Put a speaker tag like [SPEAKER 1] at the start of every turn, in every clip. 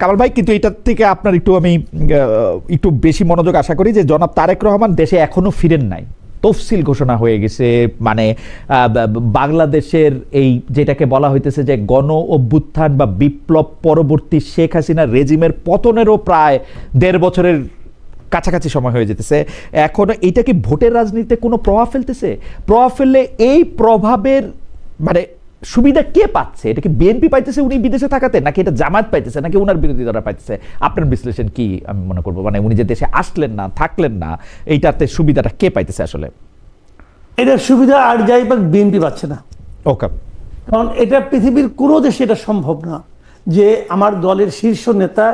[SPEAKER 1] কামাল ভাই, কিন্তু এটার থেকে আপনার একটু আমি একটু বেশি মনোযোগ আশা করি যে জনাব তারেক রহমান দেশে এখনও ফিরেন নাই। তফসিল ঘোষণা হয়ে গেছে মানে বাংলাদেশের এই যেটাকে বলা হইতেছে যে গণ অভ্যুত্থান বা বিপ্লব পরবর্তী শেখ হাসিনা রেজিমের পতনেরও প্রায় দেড় বছরের কাছাকাছি সময় হয়ে যেতেছে। এখন এটা কি ভোটের রাজনীতিতে কোনো প্রভাব ফেলতেছে? প্রভাব ফেললে এই প্রভাবের মানে সুবিধা কে পাচ্ছে? এটা কি বিএনপি পাইতেছে উনি বিদেশে থাকাতে নাকি এটা জামাত পাইতেছে নাকি ওনার বিরোধীরা পাইতেছে? আপনার বিশ্লেষণ কি আমি মনে করব? মানে উনি যে দেশে আসলেন না থাকলেন না এইটাতে সুবিধাটা কে পাইতেছে আসলে?
[SPEAKER 2] এটার সুবিধা আর যাই পাক বিএনপি পাচ্ছে না।
[SPEAKER 1] ওকে।
[SPEAKER 2] কারণ এটা পৃথিবীর কোনো দেশে এটা সম্ভব না যে আমার দলের শীর্ষ নেতা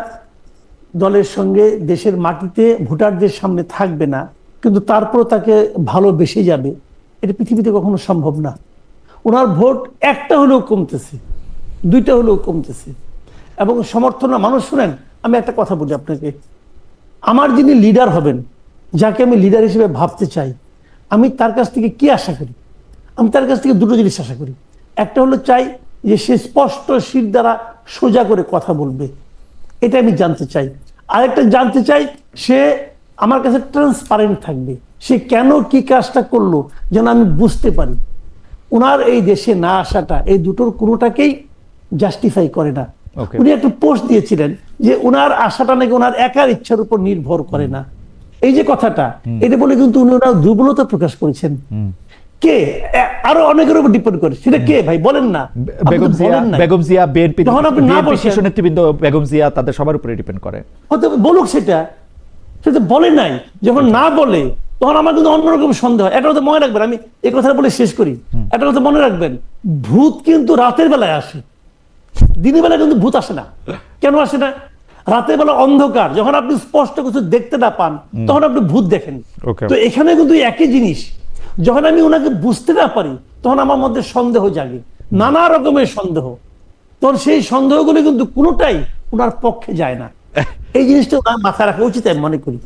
[SPEAKER 2] দলের সঙ্গে দেশের মাটিতে ভোটারদের সামনে থাকবে না কিন্তু তারপর তাকে ভালোবেসে যাবে। এটা পৃথিবীতে কখনো সম্ভব না। ওনার ভোট একটা হলেও কমতেছে, দুইটা হলেও কমতেছে। এবং সমর্থন মানুষ শুনেন, আমি একটা কথা বলি আপনাকে। আমার যিনি লিডার হবেন, যাকে আমি লিডার হিসেবে ভাবতে চাই, আমি তার কাছ থেকে কি আশা করি? আমি তার কাছ থেকে দুটো জিনিস আশা করি। একটা হলো চাই যে সে স্পষ্ট শির দ্বারা সোজা করে কথা বলবে। এটা আমি জানতে চাই। আরেকটা জানতে চাই, সে আমার কাছে ট্রান্সপারেন্ট থাকবে। সে কেন কি কাজটা করল যেন আমি বুঝতে পারি। ওনার এই দেশে না আসাটা এই দুটোর কোনোটাকেই জাস্টিফাই করে না। উনি একটা পোস্ট দিয়েছিলেন যে ওনার আশাটা নাকি ওনার একার ইচ্ছার উপর নির্ভর করে না। এই যে কথাটা এটা বলে কিন্তু উনি ওনার দুর্বলতা প্রকাশ করেছেন। কে? আরও অনেকের উপর ডিপেন্ড করে। সেটা কে ভাই? বলেন না।
[SPEAKER 1] বেগম জিয়া বেগম জিয়া বিএনপি
[SPEAKER 2] যখন আপনি না বলছেন-
[SPEAKER 1] শীর্ষ নেতৃবৃন্দ বেগম জিয়া তাদের সবার উপরে ডিপেন্ড করে।
[SPEAKER 2] হয়তো বলুক সেটা। সেটা বলে নাই। যখন না বলে তখন আমার কিন্তু অন্যরকম সন্দেহ হয়। একটা কথা মনে রাখবেন আমি এই কথাটা বলে শেষ করি। একটা কথা মনে রাখবেন ভূত কিন্তু রাতের বেলায় আসে। দিনের বেলায় কিন্তু ভূত আসে না। কেন আসে না? রাতের বেলা অন্ধকার। যখন আপনি স্পষ্ট কিছু দেখতে না পান তখন আপনি ভূত দেখেন। তো এখানে কিন্তু একই জিনিস। যখন আমি ওনাকে বুঝতে না পারি তখন আমার মধ্যে সন্দেহ জাগে। নানা রকমের সন্দেহ। তখন সেই সন্দেহগুলি কিন্তু কোনোটাই ওনার পক্ষে যায় না। এই জিনিসটা মাথায় রাখা উচিত আমি মনে করি।